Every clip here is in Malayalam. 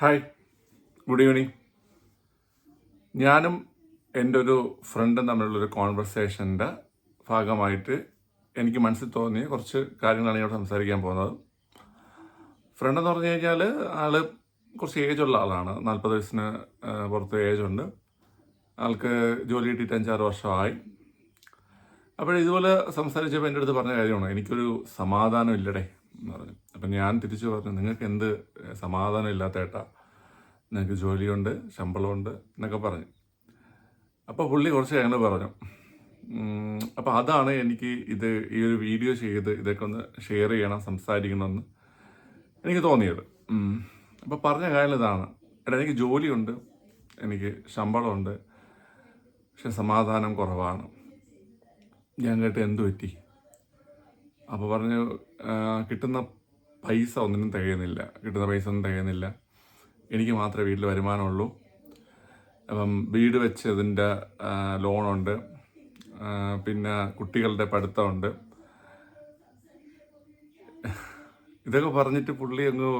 ഹായ് ഗുഡ് ഈവനിങ് ഞാനും എന്റെ ഒരു ഫ്രണ്ടും തമ്മിലുള്ളൊരു കോൺവെർസേഷന്റെ ഭാഗമായിട്ട് എനിക്ക് മനസ്സിൽ തോന്നിയ കുറച്ച് കാര്യങ്ങളാണ് ഇവിടെ സംസാരിക്കാൻ പോകുന്നത്. ഫ്രണ്ട് എന്ന് പറഞ്ഞു കഴിഞ്ഞാൽ ആൾ കുറച്ച് ഏജുള്ള ആളാണ്. നാൽപ്പത് വയസ്സിന് പുറത്ത് ഏജുണ്ട് ആൾക്ക് ജോലി കിട്ടിയിട്ട് അഞ്ചാറ് വർഷമായി. അപ്പോൾ ഇതുപോലെ സംസാരിച്ചപ്പോൾ എന്റെ അടുത്ത് പറഞ്ഞ കാര്യമാണ് എനിക്കൊരു സമാധാനം ഇല്ലടേ. എന്ന് പറഞ്ഞു. അപ്പം ഞാൻ തിരിച്ചു പറഞ്ഞു നിങ്ങൾക്ക് എന്ത് സമാധാനം ഇല്ലാത്ത ഏട്ടാ? നിങ്ങൾക്ക് ജോലിയുണ്ട് ശമ്പളമുണ്ട് എന്നൊക്കെ പറഞ്ഞു. അപ്പോൾ പുള്ളി കുറച്ച് അങ്ങനെ പറഞ്ഞു അപ്പോൾ അതാണ് എനിക്ക് ഇത് ഈ ഒരു വീഡിയോ ചെയ്ത് ഇതൊക്കെ ഒന്ന് ഷെയർ ചെയ്യണം സംസാരിക്കണമെന്ന് എനിക്ക് തോന്നിയത്. അപ്പോൾ പറഞ്ഞ കാര്യം ഇതാണ്. എടാ എനിക്ക് ജോലിയുണ്ട് എനിക്ക് ശമ്പളമുണ്ട് പക്ഷെ സമാധാനം കുറവാണ്. ഞാൻ കേട്ട് എന്തു പറ്റി? അപ്പോൾ പറഞ്ഞു കിട്ടുന്ന പൈസ ഒന്നിനും തികയുന്നില്ല. കിട്ടുന്ന പൈസ ഒന്നും തികയുന്നില്ല. എനിക്ക് മാത്രമേ വീട്ടിൽ വരുമാനമുള്ളൂ. അപ്പം വീട് വെച്ചതിന്റെ ലോണുണ്ട്. പിന്നെ കുട്ടികളുടെ പഠിത്തമുണ്ട്. ഇതൊക്കെ പറഞ്ഞിട്ട് പുള്ളി അങ്ങ്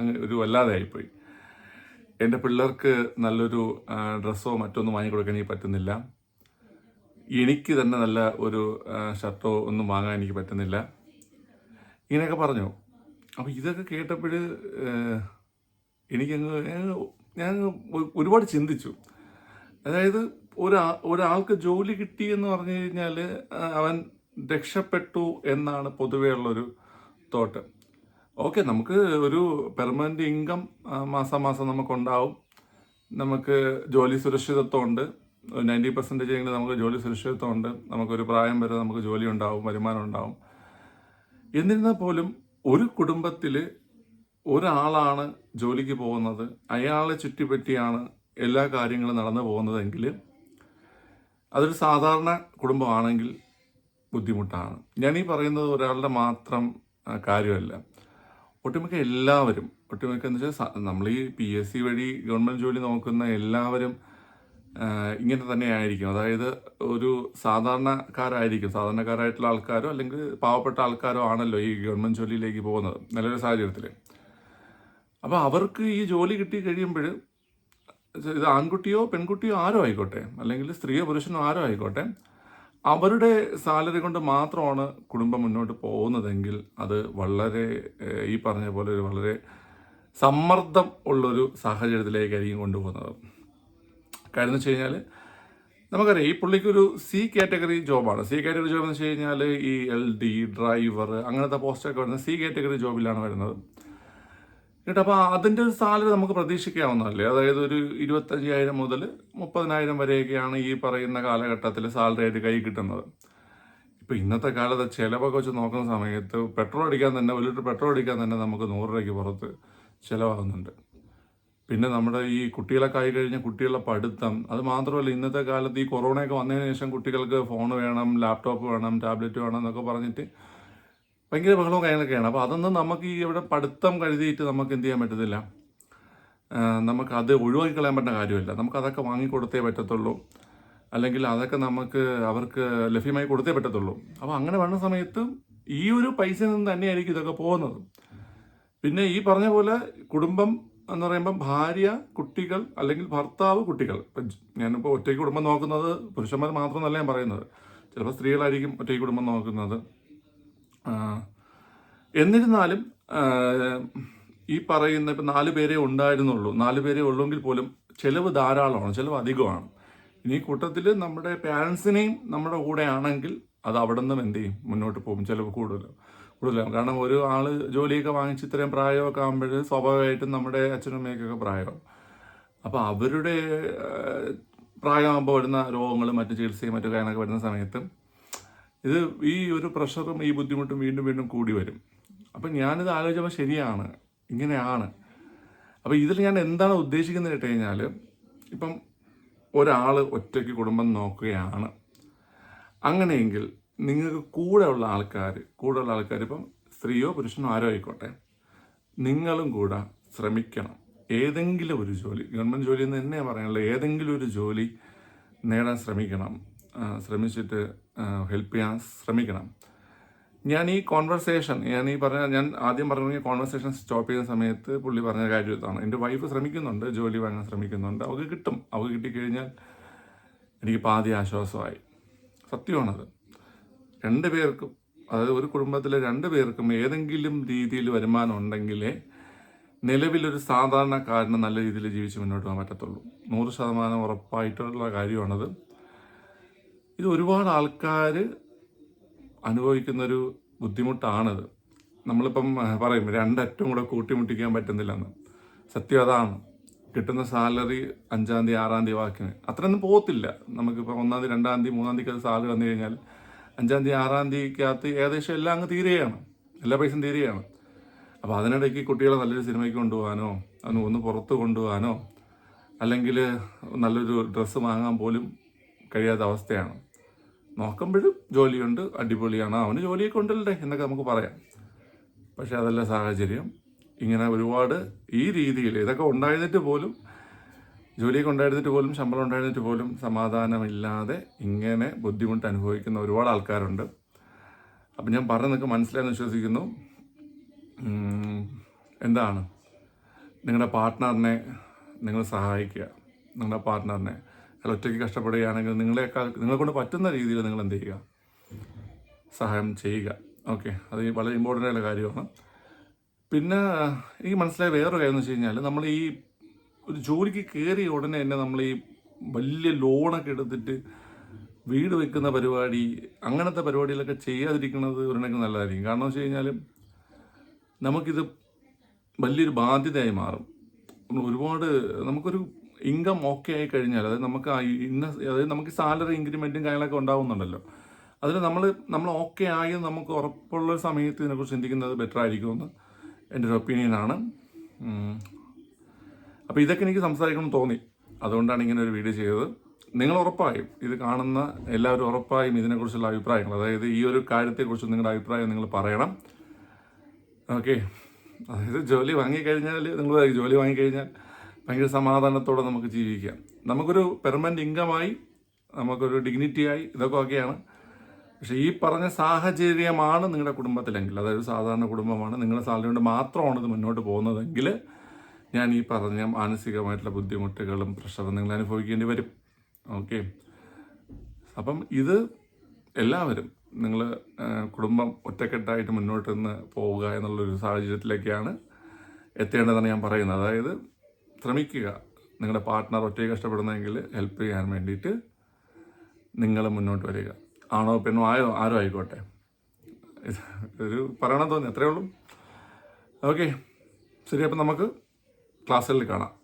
അങ്ങ് ഒരു വല്ലാതെ ആയിപ്പോയി. എന്റെ പിള്ളേർക്ക് നല്ലൊരു ഡ്രസ്സോ മറ്റൊന്നും വാങ്ങിക്കൊടുക്കാൻ എനിക്ക് പറ്റുന്നില്ല. എനിക്ക് തന്നെ നല്ല ഒരു ഷർട്ടോ ഒന്നും വാങ്ങാൻ എനിക്ക് പറ്റുന്നില്ല. ഇങ്ങനെയൊക്കെ പറഞ്ഞു. അപ്പോൾ ഇതൊക്കെ കേട്ടപ്പോൾ എനിക്കങ്ങ് ഞാൻ- ഒരുപാട് ചിന്തിച്ചു. അതായത് ഒരാ ഒരാൾക്ക് ജോലി കിട്ടി എന്ന് പറഞ്ഞു കഴിഞ്ഞാൽ അവൻ രക്ഷപ്പെട്ടു എന്നാണ് പൊതുവേ ഉള്ളൊരു തോട്ട്. ഓക്കെ നമുക്ക് ഒരു പെർമനന്റ് ഇൻകം മാസം മാസം നമുക്കുണ്ടാവും. നമുക്ക് ജോലി സുരക്ഷിതത്വം ഉണ്ട് നയന്റി പെർസെന്റേജ് എങ്കിലും നമുക്ക് ജോലി സുരക്ഷിതത്വം ഉണ്ട് നമുക്കൊരു പ്രായം വരെ നമുക്ക് ജോലി ഉണ്ടാവും വരുമാനം ഉണ്ടാവും. എന്നിരുന്നാൽ പോലും ഒരു കുടുംബത്തിൽ ഒരാളാണ് ജോലിക്ക് പോകുന്നത് അയാളെ ചുറ്റിപ്പറ്റിയാണ് എല്ലാ കാര്യങ്ങളും നടന്നു പോകുന്നതെങ്കിൽ അതൊരു സാധാരണ കുടുംബമാണെങ്കിൽ ബുദ്ധിമുട്ടാണ്. ഞാൻ ഈ പറയുന്നത് ഒരാളുടെ മാത്രം കാര്യമല്ല. ഒട്ടുമിക്ക എല്ലാവരും ഒട്ടുമിക്ക എന്ന് വെച്ചാൽ നമ്മൾ ഈ പി എസ് സി വഴി ഗവൺമെന്റ് ജോലി നോക്കുന്ന എല്ലാവരും ഇങ്ങനെ തന്നെ ആയിരിക്കും അതായത് ഒരു സാധാരണക്കാരായിരിക്കും. സാധാരണക്കാരായിട്ടുള്ള ആൾക്കാരോ അല്ലെങ്കിൽ പാവപ്പെട്ട ആൾക്കാരോ ആണല്ലോ ഈ ഗവൺമെന്റ് ജോലിയിലേക്ക് പോകുന്നത് നല്ലൊരു സാഹചര്യത്തിൽ അപ്പോൾ അവർക്ക് ഈ ജോലി കിട്ടി കഴിയുമ്പോൾ ഇത് ആൺകുട്ടിയോ പെൺകുട്ടിയോ ആരോ ആയിക്കോട്ടെ അല്ലെങ്കിൽ സ്ത്രീയോ പുരുഷനോ ആരോ ആയിക്കോട്ടെ അവരുടെ സാലറി കൊണ്ട് മാത്രമാണ് കുടുംബം മുന്നോട്ട് പോകുന്നതെങ്കിൽ അത് വളരെ ഈ പറഞ്ഞ പോലെ ഒരു വളരെ സമ്മർദ്ദം ഉള്ളൊരു സാഹചര്യത്തിലേക്കായിരിക്കും കൊണ്ടുപോകുന്നത്. കാര്യം എന്ന് വെച്ച് കഴിഞ്ഞാൽ നമുക്കറിയാം ഈ പുള്ളിക്കൊരു സി കാറ്റഗറി ജോബാണ്. സി കാറ്റഗറി ജോബ് എന്ന് വെച്ച് കഴിഞ്ഞാൽ ഈ എൽ ഡി ഡ്രൈവർ അങ്ങനത്തെ പോസ്റ്റൊക്കെ വരുന്നത് സി കാറ്റഗറി ജോബിലാണ് വരുന്നത്. എന്നിട്ട് അപ്പോൾ അതിന്റെ ഒരു സാലറി നമുക്ക് പ്രതീക്ഷിക്കാവുന്നതല്ലേ? അതായത് ഒരു ഇരുപത്തഞ്ചായിരം മുതൽ മുപ്പതിനായിരം വരെയൊക്കെയാണ് ഈ പറയുന്ന കാലഘട്ടത്തിൽ സാലറി ആയിട്ട് കൈ കിട്ടുന്നത്. ഇപ്പോൾ ഇന്നത്തെ കാലത്ത് ചിലവൊക്കെ വെച്ച് നോക്കുന്ന സമയത്ത് പെട്രോൾ അടിക്കാൻ തന്നെ ഒരു ലിറ്റർ പെട്രോൾ അടിക്കാൻ തന്നെ നമുക്ക് നൂറ് രൂപയ്ക്ക് പുറത്ത് ചിലവാകുന്നുണ്ട്. പിന്നെ നമ്മുടെ ഈ കുട്ടികളൊക്കെ ആയി കഴിഞ്ഞ കുട്ടികളുടെ പഠിത്തം. അത് മാത്രമല്ല ഇന്നത്തെ കാലത്ത് ഈ കൊറോണയൊക്കെ വന്നതിന് ശേഷം കുട്ടികൾക്ക് ഫോൺ വേണം ലാപ്ടോപ്പ് വേണം ടാബ്ലറ്റ് വേണം എന്നൊക്കെ പറഞ്ഞിട്ട് ഭയങ്കര ബഹളവും കാര്യങ്ങളൊക്കെയാണ്. അപ്പോൾ അതൊന്നും നമുക്ക് ഈ ഇവിടെ പഠിത്തം കരുതിയിട്ട് നമുക്ക് എന്ത് ചെയ്യാൻ പറ്റത്തില്ല. നമുക്ക് അത് ഒഴിവാക്കി കളയാൻ പറ്റുന്ന കാര്യമില്ല. നമുക്ക് അതൊക്കെ വാങ്ങിക്കൊടുത്തേ പറ്റത്തുള്ളൂ. അല്ലെങ്കിൽ അതൊക്കെ നമുക്ക് അവർക്ക് ലഭ്യമായി കൊടുത്തേ പറ്റത്തുള്ളൂ. അപ്പോൾ അങ്ങനെ വന്ന സമയത്ത് ഈ ഒരു പൈസയിൽ നിന്ന് തന്നെയായിരിക്കും ഇതൊക്കെ പോകുന്നത്. പിന്നെ ഈ പറഞ്ഞ പോലെ കുടുംബം എന്ന് പറയുമ്പോൾ ഭാര്യ കുട്ടികൾ അല്ലെങ്കിൽ ഭർത്താവ് കുട്ടികൾ. ഇപ്പം ഞാനിപ്പോൾ ഒറ്റയ്ക്ക് കുടുംബം നോക്കുന്നത് പുരുഷന്മാർ മാത്രമെന്നല്ല ഞാൻ പറയുന്നത്. ചിലപ്പോൾ സ്ത്രീകളായിരിക്കും ഒറ്റയ്ക്ക് കുടുംബം നോക്കുന്നത്. എന്നിരുന്നാലും ഈ പറയുന്ന ഇപ്പം നാല് പേരെ ഉണ്ടായിരുന്നുള്ളൂ. നാല് പേരെ ഉള്ളെങ്കിൽ പോലും ചിലവ് ധാരാളമാണ് ചിലവ് അധികമാണ്. ഇനി കൂട്ടത്തിൽ നമ്മുടെ പാരൻസിനെയും നമ്മുടെ കൂടെ ആണെങ്കിൽ അത് അവിടെ നിന്നും എന്ത് ചെയ്യും? മുന്നോട്ട് പോകും ചിലവ് കൂടുതൽ കൂടുതലാണ് കാരണം ഒരു ആൾ ജോലിയൊക്കെ വാങ്ങിച്ച് ഇത്രയും പ്രായമൊക്കെ ആകുമ്പോൾ സ്വാഭാവികമായിട്ടും നമ്മുടെ അച്ഛനും അമ്മയ്ക്കൊക്കെ പ്രായമാവും. അപ്പോൾ അവരുടെ പ്രായമാകുമ്പോൾ വരുന്ന രോഗങ്ങളും മറ്റു ചികിത്സയും മറ്റു കാര്യങ്ങളൊക്കെ വരുന്ന സമയത്ത് ഇത് ഈ ഒരു പ്രഷറും ഈ ബുദ്ധിമുട്ടും വീണ്ടും വീണ്ടും കൂടി വരും. അപ്പം ഞാനിത് ആലോചിച്ചപ്പോൾ ശരിയാണ്. ഇങ്ങനെയാണ്. അപ്പോൾ ഇതിൽ ഞാൻ എന്താണ് ഉദ്ദേശിക്കുന്നത് കേട്ട് കഴിഞ്ഞാൽ ഇപ്പം ഒരാൾ ഒറ്റയ്ക്ക് കുടുംബം നോക്കുകയാണ്. അങ്ങനെയെങ്കിൽ നിങ്ങൾക്ക് കൂടെയുള്ള ആൾക്കാർ കൂടെയുള്ള ആൾക്കാർ ഇപ്പം സ്ത്രീയോ പുരുഷനോ ആരോ ആയിക്കോട്ടെ നിങ്ങളും കൂടെ ശ്രമിക്കണം. ഏതെങ്കിലും ഒരു ജോലി ഗവൺമെന്റ് ജോലി എന്ന് തന്നെയാണ് പറയാനുള്ളത് ഏതെങ്കിലും ഒരു ജോലി നേടാൻ ശ്രമിക്കണം. ശ്രമിച്ചിട്ട് ഹെൽപ്പ് ചെയ്യാൻ ശ്രമിക്കണം. ഞാൻ ഈ കോൺവെർസേഷൻ ഞാൻ ഈ പറഞ്ഞ ഞാൻ ആദ്യം പറഞ്ഞ കോൺവെർസേഷൻ സ്റ്റോപ്പ് ചെയ്യുന്ന സമയത്ത് പുള്ളി പറഞ്ഞ കാര്യം ഇതാണ്. എന്റെ വൈഫ് ശ്രമിക്കുന്നുണ്ട് ജോലി വാങ്ങാൻ ശ്രമിക്കുന്നുണ്ട്. അവൾക്ക് കിട്ടും. അവൾക്ക് കിട്ടിക്കഴിഞ്ഞാൽ എനിക്ക് പാതി ആശ്വാസമായി. സത്യമാണത്. രണ്ട് പേർക്കും അതായത് ഒരു കുടുംബത്തിലെ രണ്ടു പേർക്കും ഏതെങ്കിലും രീതിയിൽ വരുമാനം ഉണ്ടെങ്കിലേ നിലവിലൊരു സാധാരണക്കാരന് നല്ല രീതിയിൽ ജീവിച്ച് മുന്നോട്ട് പോകാൻ പറ്റത്തുള്ളൂ. നൂറ് ശതമാനം ഉറപ്പായിട്ടുള്ള കാര്യമാണത്. ഇത് ഒരുപാട് ആൾക്കാർ അനുഭവിക്കുന്നൊരു ബുദ്ധിമുട്ടാണത്. നമ്മളിപ്പം പറയും രണ്ടറ്റം കൂടെ കൂട്ടിമുട്ടിക്കാൻ പറ്റുന്നില്ലെന്ന്. സത്യം അതാണ്. കിട്ടുന്ന സാലറി അഞ്ചാം തീയതി ആറാം തീയതി വാക്കിന്. അത്രയൊന്നും പോകത്തില്ല. നമുക്കിപ്പോൾ ഒന്നാം തീയതി രണ്ടാം തീയതി മൂന്നാം തീയതി സാലറി വന്നു കഴിഞ്ഞാൽ അഞ്ചാം തീയതി ആറാം തീയതിക്കകത്ത് ഏകദേശം എല്ലാം അങ്ങ് തീരുകയാണ്. എല്ലാ പൈസയും തീരുകയാണ്. അപ്പോൾ അതിനിടയ്ക്ക് കുട്ടികളെ നല്ലൊരു സിനിമയ്ക്ക് കൊണ്ടുപോകാനോ അതിന് ഒന്ന് പുറത്ത് കൊണ്ടുപോകാനോ അല്ലെങ്കിൽ നല്ലൊരു ഡ്രസ്സ് വാങ്ങാൻ പോലും കഴിയാത്ത അവസ്ഥയാണ്. നോക്കുമ്പോഴും ജോലിയുണ്ട് അടിപൊളിയാണ്. അവന് ജോലിയൊക്കെ ഉണ്ടല്ലേ എന്നൊക്കെ നമുക്ക് പറയാം. പക്ഷേ അതല്ല സാഹചര്യം. ഇങ്ങനെ ഒരുപാട് ഈ രീതിയിൽ ഇതൊക്കെ ഉണ്ടായിരുന്നിട്ട് പോലും ജോലിയൊക്കെ ഉണ്ടായിരുന്നിട്ട് പോലും ശമ്പളം ഉണ്ടായിരുന്നിട്ട് പോലും സമാധാനമില്ലാതെ ഇങ്ങനെ ബുദ്ധിമുട്ട് അനുഭവിക്കുന്ന ഒരുപാട് ആൾക്കാരുണ്ട്. അപ്പം ഞാൻ പറഞ്ഞു നിങ്ങൾക്ക് മനസ്സിലായെന്ന് വിശ്വസിക്കുന്നു. എന്താണ്? നിങ്ങളുടെ പാർട്ട്ണറിനെ നിങ്ങൾ സഹായിക്കുക. നിങ്ങളുടെ പാർട്ട്ണറിനെ. അയാൾ ഒറ്റയ്ക്ക് കഷ്ടപ്പെടുകയാണെങ്കിൽ നിങ്ങളെക്കാൾ നിങ്ങളെ കൊണ്ട് പറ്റുന്ന രീതിയിൽ നിങ്ങൾ എന്ത് ചെയ്യുക? സഹായം ചെയ്യുക. ഓക്കെ അത് വളരെ ഇമ്പോർട്ടന്റ് ആയിട്ടുള്ള കാര്യമാണ്. പിന്നെ എനിക്ക് മനസ്സിലായ വേറൊരു കാര്യം എന്ന് വെച്ച് കഴിഞ്ഞാൽ നമ്മൾ ഈ ഒരു ജോലിക്ക് കയറിയ ഉടനെ തന്നെ നമ്മൾ ഈ വലിയ ലോണൊക്കെ എടുത്തിട്ട് വീട് വെക്കുന്ന പരിപാടി അങ്ങനത്തെ പരിപാടികളൊക്കെ ചെയ്യാതിരിക്കുന്നത് ഒരെണ്ണക്ക് നല്ലതായിരിക്കും. കാരണം വെച്ച് കഴിഞ്ഞാൽ നമുക്കിത് വലിയൊരു ബാധ്യതയായി മാറും. നമ്മൾ ഒരുപാട് നമുക്കൊരു ഇൻകം ഓക്കെ ആയി കഴിഞ്ഞാൽ അതായത് നമുക്ക് ഇന്ന അതായത് നമുക്ക് സാലറി ഇൻക്രിമെന്റും കാര്യങ്ങളൊക്കെ ഉണ്ടാവുന്നുണ്ടല്ലോ. അതിൽ നമ്മൾ നമ്മൾ ഓക്കെ ആയി നമുക്ക് ഉറപ്പുള്ള സമയത്ത് ഇതിനെക്കുറിച്ച് ചിന്തിക്കുന്നത് ബെറ്റർ ആയിരിക്കുമെന്ന് എന്റെ ഒരു ഒപ്പീനിയനാണ് അപ്പോൾ ഇതൊക്കെ എനിക്ക് സംസാരിക്കണം തോന്നി. അതുകൊണ്ടാണ് ഇങ്ങനെ ഒരു വീഡിയോ ചെയ്തത്. നിങ്ങൾ ഉറപ്പായും ഇത് കാണുന്ന എല്ലാവരും ഉറപ്പായും ഇതിനെക്കുറിച്ചുള്ള അഭിപ്രായങ്ങൾ അതായത് ഈ ഒരു കാര്യത്തെക്കുറിച്ച് നിങ്ങളുടെ അഭിപ്രായം നിങ്ങൾ പറയണം. ഓക്കെ അതായത് ജോലി വാങ്ങിക്കഴിഞ്ഞാൽ നിങ്ങൾ ജോലി വാങ്ങിക്കഴിഞ്ഞാൽ ഭയങ്കര സമാധാനത്തോടെ നമുക്ക് ജീവിക്കാം. നമുക്കൊരു പെർമനന്റ് ഇൻകമായി നമുക്കൊരു ഡിഗ്നിറ്റിയായി ഇതൊക്കെ ഒക്കെയാണ്. പക്ഷേ ഈ പറഞ്ഞ സാഹചര്യമാണ് നിങ്ങളുടെ കുടുംബത്തിലെങ്കിൽ അതായത് സാധാരണ കുടുംബമാണ് നിങ്ങളുടെ സാലറി കൊണ്ട് മാത്രമാണ് ഇത് മുന്നോട്ട് പോകുന്നതെങ്കിൽ ഞാൻ ഈ പറഞ്ഞ മാനസികമായിട്ടുള്ള ബുദ്ധിമുട്ടുകളും പ്രഷറും നിങ്ങൾ അനുഭവിക്കേണ്ടി വരും. ഓക്കെ? അപ്പം ഇത് എല്ലാവരും നിങ്ങൾ കുടുംബം ഒറ്റക്കെട്ടായിട്ട് മുന്നോട്ട് നിന്ന് പോവുക എന്നുള്ളൊരു സാഹചര്യത്തിലേക്കാണ് എത്തേണ്ടതെന്ന് ഞാൻ പറയുന്നത്. അതായത് ശ്രമിക്കുക. നിങ്ങളുടെ പാർട്ട്ണർ ഒറ്റയ്ക്ക് കഷ്ടപ്പെടുന്നെങ്കിൽ ഹെൽപ്പ് ചെയ്യാൻ വേണ്ടിയിട്ട് നിങ്ങൾ മുന്നോട്ട് വരിക. ആണോ പെണ്ണോ ആയോ ആരോ ആയിക്കോട്ടെ. ഒരു പറയണം തോന്നി അത്രേ ഉള്ളൂ. ഓക്കെ? ശരി അപ്പം നമുക്ക് ക്ലാസ്സുകളിൽ കാണാം.